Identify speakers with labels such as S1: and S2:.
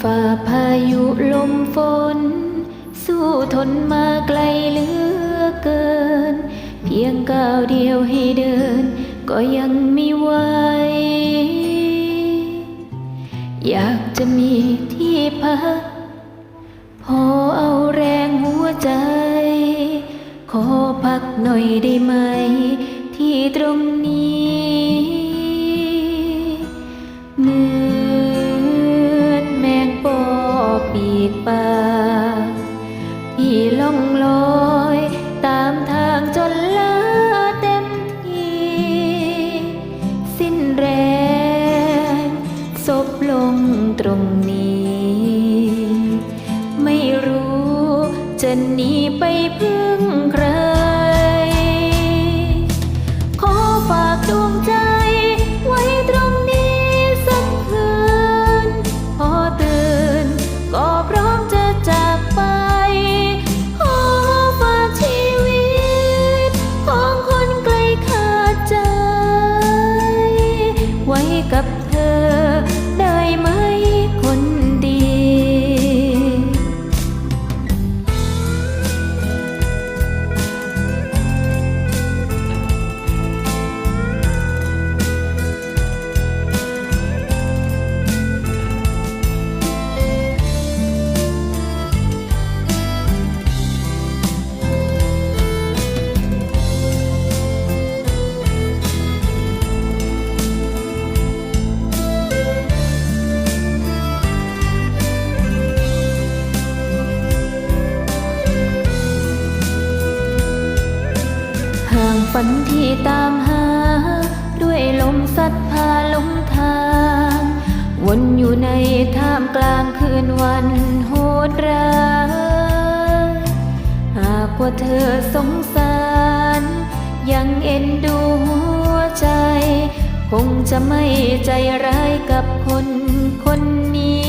S1: ฝ่าพายุลมฝน สู้ทนมาไกลเหลือเกิน เพียงก้าวเดียวให้เดิน ก็ยังไม่ไหวอยากจะมีที่พัก พอเอาแรงหัวใจ ขอพักหน่อยได้ไหม ที่ตรงนี้ ที่ล่องลอยตามทางจนลาเต็มทีสิ้นแรงศพลงตรงนี้ ไม่รู้จะหนีไปพึ่ง ฝันที่ตามหา ด้วยลมซัดพาลงทาง วนอยู่ในท่ามกลางคืนวันโหดร้ายหากว่าเธอสงสาร ยังเอ็นดูหัวใจ คงจะไม่ใจร้ายกับคนคนนี้